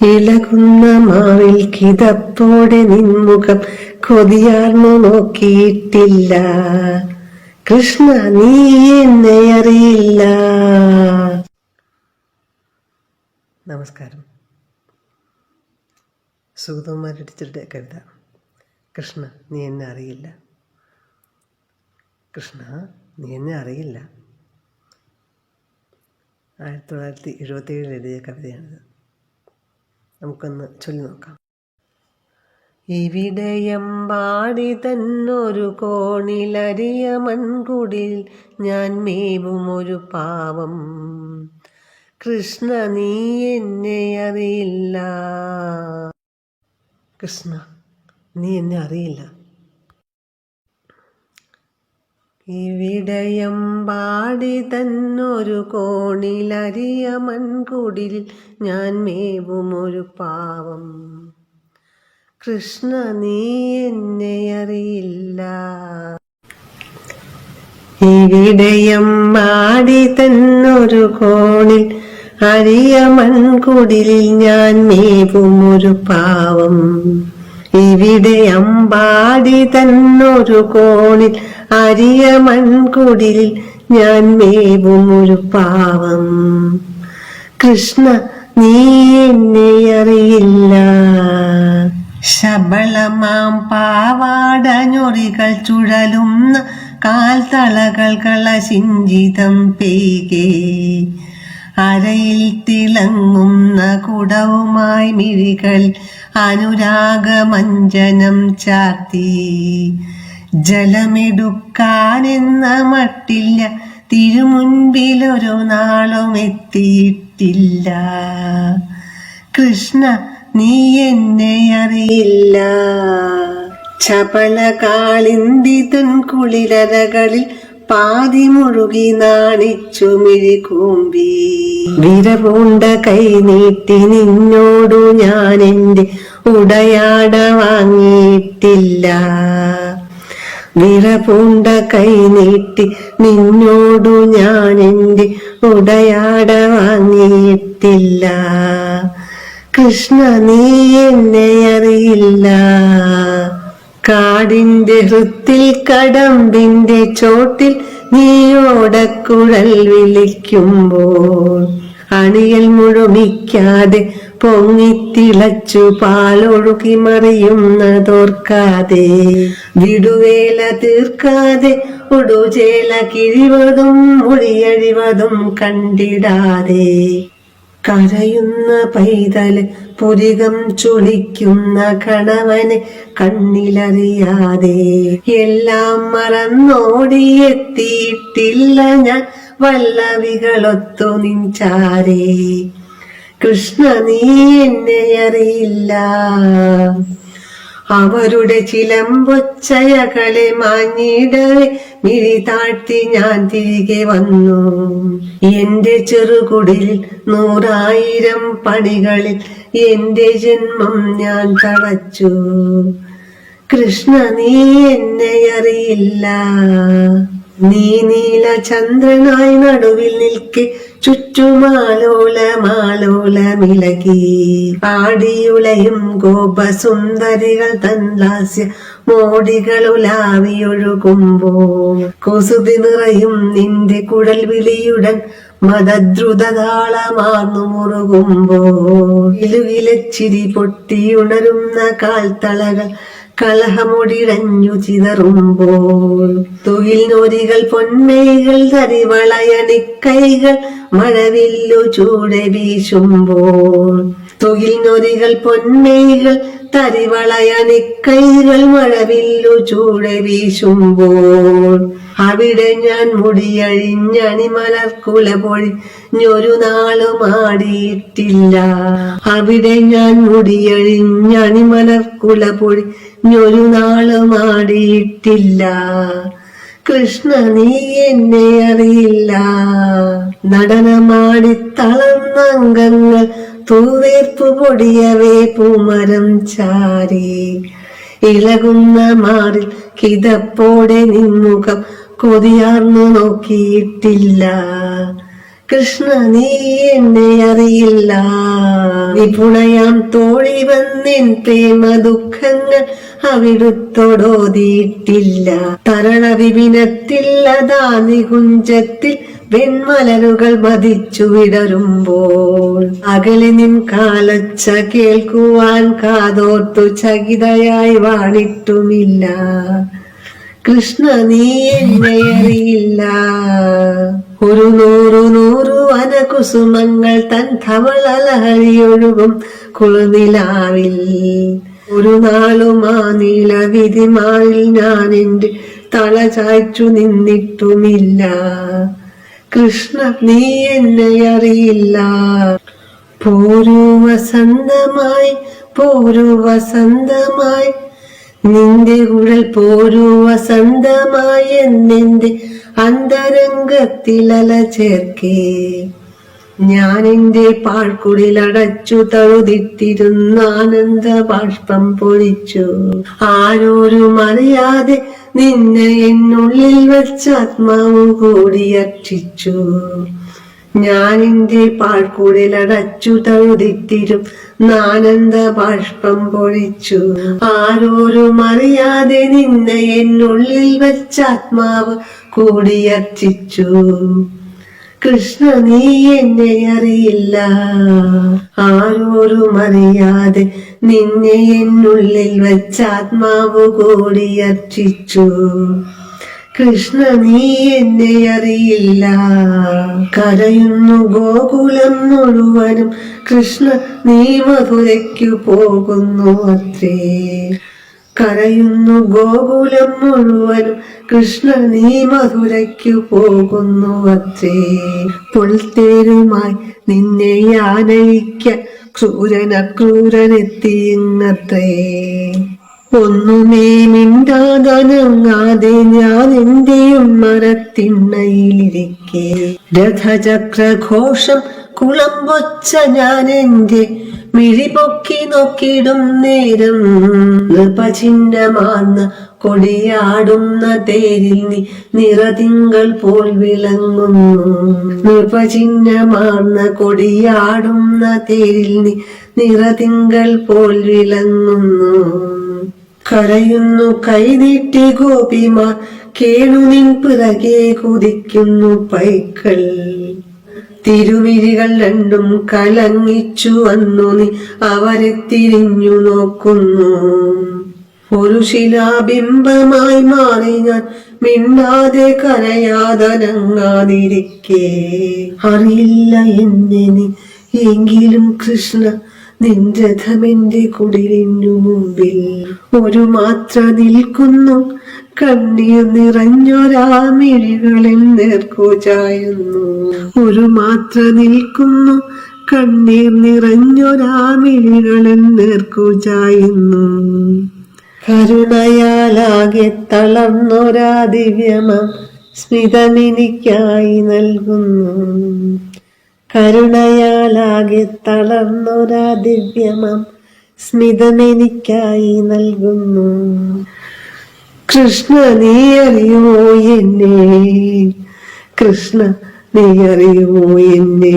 ഇളകുന്ന മാവിൽ കിതപ്പോടെ നിൻമുഖം കൊതിയാർന്നു നോക്കിയിട്ടില്ല. കൃഷ്ണ നീ എന്നെ അറിയില്ല. നമസ്കാരം. സുഗതകുമാരടിച്ചിട്ട് കവിത. കൃഷ്ണ നീ എന്നെ അറിയില്ല. കൃഷ്ണ നീ എന്നെ അറിയില്ല. ആയിരത്തി തൊള്ളായിരത്തി എഴുപത്തി ഏഴിൽ എഴുതിയ കവിതയാണിത്. നമുക്കൊന്ന് ചൊല്ലി നോക്കാം. ഇവിടെയമ്പാടി തന്നൊരു കോണിലരിയ മൺകുടിൽ ഞാൻ മേവും ഒരു പാവം. കൃഷ്ണ നീ എന്നെ അറിയില്ല. കൃഷ്ണ നീ എന്നെ അറിയില്ല. ഇവിടെയമ്പാടി തന്നൊരു കോണിലരിയ മൺകുടിൽ ഞാൻ മേവും ഒരു പാവം. കൃഷ്ണ നീ എന്നെ അറിയില്ല. ഇവിടയം പാടി തന്നൊരു കോണിൽ അരിയ മൺകുടിലിൽ ഞാൻ മേവും ഒരു പാവം. ഇവിടെ അമ്പാടി തന്നൊരു കോണിൽ അരിയ മൺകുടിലിൽ ഞാൻ മേവും ഒരു പാവം. കൃഷ്ണ നീ എന്നെ അറിയില്ല. ശബളമാം പാവാട ഞൊറികൾ ചുഴലുന്ന കാൽത്തളകൾ കളശിഞ്ചിതം പെയ്കേ. അരയിൽ തിളങ്ങുന്ന കുടവുമായി മിഴികൾ അനുരാഗമഞ്ജനം ചാർത്തി. ജലമെടുക്കാനെന്ന മട്ടില്ല. തിരുമുൻപിലൊരു നാളും എത്തിയിട്ടില്ല. കൃഷ്ണ നീ എന്നെ അറിയില്ല. ചപല കാളിന്തി തൻ കുളിരരകളിൽ പാതി മുഴുകി നാണിച്ചു മിഴികൂമ്പി വിരപൂണ്ട കൈ നീട്ടി നിന്നോടു ഞാൻ എന്റെ ഉടയാട വാങ്ങിയിട്ടില്ല. വിറപൂണ്ട കൈ നീട്ടി നിന്നോടു ഞാൻ എന്റെ ഉടയാട വാങ്ങിയിട്ടില്ല. കൃഷ്ണ നീ എന്നെ അറിയില്ല. കാടിന്റെ ഹൃത്തിൽ കടമ്പിന്റെ ചോട്ടിൽ നീയോടക്കുഴൽ വിളിക്കുമ്പോൾ അണിയൽ മുഴുമിക്കാതെ പൊങ്ങിത്തിളച്ചു പാലൊഴുകി മറിയുന്നതോർക്കാതെ. വിടുവേല തീർക്കാതെ ഒടുചേല കിഴിവതും ഒളിയഴിവതും കണ്ടിടാതെ. കരയുന്ന പൈതൽ പുരികം ചുളിക്കുന്ന കണവന് കണ്ണിലറിയാതെ. എല്ലാം മറന്നോടിയെത്തിയിട്ടില്ല ഞാൻ വല്ലവികളൊത്തു നിൻചാരേ കൃഷ്ണ നീ എന്നെ അറിയില്ല. അവരുടെ ചിലമ്പൊച്ചയകളെ മാഞ്ഞിടവെ മിഴി താഴ്ത്തി ഞാൻ തിരികെ വന്നു. എന്റെ ചെറുകുടിൽ നൂറായിരം പണികളിൽ എന്റെ ജന്മം ഞാൻ തളച്ചു. കൃഷ്ണ നീ എന്നെ അറിയില്ല. നീ നീല ചന്ദ്രനായി നടുവിൽ നിൽക്കെ മിളകി ആടിയുലയും ഗോപസുന്ദരികൾ തൻ മോടികൾ ഉലാവിയൊഴുകുമ്പോ കൊസുതി നിറയും നിന്റെ കുഴൽ വിളിയുടൻ മതദ്രുതതാളമാർന്നു മുറുകുമ്പോ. ഇലുവിലച്ചിരി പൊട്ടിയുണരുന്ന കാൽത്തളകൾ കലഹമൊടിടഞ്ഞു ചിതറുമ്പോൾ തുകിൽ നോരികൾ പൊന്മേകൾ തരിവളയണിക്കൈകൾ മഴവില്ലു ചൂടെ വീശുമ്പോൾ തുകിൽ നൊരികൾ പൊന്മേകൾ തരിവളയണിക്കൈകൾ മഴവില്ലു ചൂടെ വീശുമ്പോൾ. അവിടെ ഞാൻ മുടിയഴിഞ്ഞണിമലർ കുല പൊഴിഞ്ഞൊരു നാളും ആടിയിട്ടില്ല. അവിടെ ഞാൻ മുടിയഴിഞ്ഞണിമലർ കുല പൊഴിഞ്ഞൊരു നാളും ആടിയിട്ടില്ല. കൃഷ്ണ നീ എന്നെ അറിയില്ല. നടനമാടി തളർന്ന അംഗങ്ങൾ തൂവേർപ്പു പൊടിയവേ പൂമരം ചാരി. ഇളകുന്ന മാറിൽ കിതപ്പോടെ നിൻമുഖം കൊതിയാർന്നു നോക്കിയിട്ടില്ല. കൃഷ്ണ നീ എന്നെ അറിയില്ല. നിപുണയാം തോഴി വന്നിൻ പ്രേമ ദുഃഖങ്ങൾ അവിടുത്തോടോതിയിട്ടില്ല. തരണ വിപിനത്തിൽ നികുഞ്ചത്തിൽ വെൺമലരുകൾ മതിച്ചു വിടരുമ്പോൾ അകലെ നിൻ കാലച്ച കേൾക്കുവാൻ കാതോർത്തു ചകിതയായി വാണിട്ടുമില്ല. കൃഷ്ണ നീ എന്നെ അറിയില്ല. ഒരു നൂറു നൂറു വനകുസുമങ്ങൾ തൻ ധവളലഹരിയൊഴുകും കുളനിലാവിൽ. ഒരു നാളും ആ നീല വിധിമാറിൽ ഞാൻ എന്റെ തള ചായ്ച്ചു നിന്നിട്ടുമില്ല. കൃഷ്ണ നീ എന്നെ അറിയില്ല. പോരു വസന്തമായി വസന്തമായി. നിന്റെ കുഴൽ പോരു വസന്തമായി എന്നെന്റെ അന്തരംഗത്തിലല ചേർക്കേ. ഞാൻ എന്റെ പാഴ്ക്കുടിലടച്ചു തഴുതിട്ടിരുന്ന ആനന്ദ ബാഷ്പം പൊഴിച്ചു ആരോരും അറിയാതെ നിന്നെ എന്നുള്ളിൽ വെച്ച് ആത്മാവ് കൂടി അക്ഷിച്ചു ഞാൻ എന്റെ പാഴ്ക്കുടിലടച്ചു തഴുതിട്ടിരും നാനന്ദ ബാഷ്പം പൊഴിച്ചു ആരോരും അറിയാതെ നിന്നെ എന്നുള്ളിൽ വെച്ച് ആത്മാവ് കൂടി അർച്ചിച്ചു. കൃഷ്ണ നീ എന്നെ അറിയില്ല. ആരോരും അറിയാതെ നിന്നെ എന്നുള്ളിൽ വെച്ച് ആത്മാവ് കൂടി അർച്ചിച്ചു. കൃഷ്ണ നീ എന്നെ അറിയില്ല. കരയുന്നു ഗോകുലം മുഴുവനും. കൃഷ്ണ നീ മധുരയ്ക്കു പോകുന്നു അത്രേ. കരയുന്നു ഗോകുലം മുഴുവനും കൃഷ്ണ നീ മധുരയ്ക്കു പോകുന്നു അത്രേ പുൽത്തേരുമായി നിന്നെ ആനയിക്ക ക്രൂരന ക്രൂരനെത്തിയിങ്ങത്രേ ഒന്നുമേ മിണ്ടാതനങ്ങാതെ ഞാൻ എന്റെയും മരത്തിണ്ണയിലിരിക്കെ. രഥചക്രഘോഷം കുളമ്പൊച്ച ഞാൻ എന്റെ മിഴിപൊക്കി നോക്കിടും നേരം. നൃപചിഹ്നമാർന്ന കൊടിയാടുന്ന തേരിൽ നീ നിറതിങ്കൾ പോൽ വിളങ്ങുന്നു. നൃപചിഹ്നമാർന്ന കൊടിയാടുന്ന തേരിൽ നീ നിറതിങ്കൾ പോൽ വിളങ്ങുന്നു. കരയുന്നു കൈനീട്ടി ഗോപിമാർ കേണുനിൻ പിറകെ കുതിക്കുന്നു പൈക്കൾ. തിരുവിഴികൾ രണ്ടും കലങ്ങിച്ചു വന്നു നീ അവരെ തിരിഞ്ഞു നോക്കുന്നു. ഒരു ശിലാബിംബമായി മാറി ഞാൻ മിണ്ടാതെ കരയാതനങ്ങാതിരിക്കേ അറിയില്ല എന്നെ നീ എങ്കിലും കൃഷ്ണ നിന്റെ രഥമെന്റെ കുടിലിനു മുമ്പിൽ. ഒരു മാത്ര നിൽക്കുന്നു കണ്ണീർ നിറഞ്ഞൊരാമിഴികളിൽ നേർക്കു ചായുന്നു. ഒരു മാത്ര നിൽക്കുന്നു കണ്ണീർ നിറഞ്ഞൊരാമിഴികളിൽ നേർക്കു ചായുന്നു. കരുണയാലാകെ തളർന്നൊരാ ദിവ്യമം സ്മിതമെനിക്കായി നൽകുന്നു. കരുണയാലാകെ തളർന്നൊരാ ദിവ്യമം സ്മിതമെനിക്കായി നൽകുന്നു. കൃഷ്ണ നീ അറിയുമോ എന്നെ? കൃഷ്ണ നീ അറിയുമോ എന്നെ?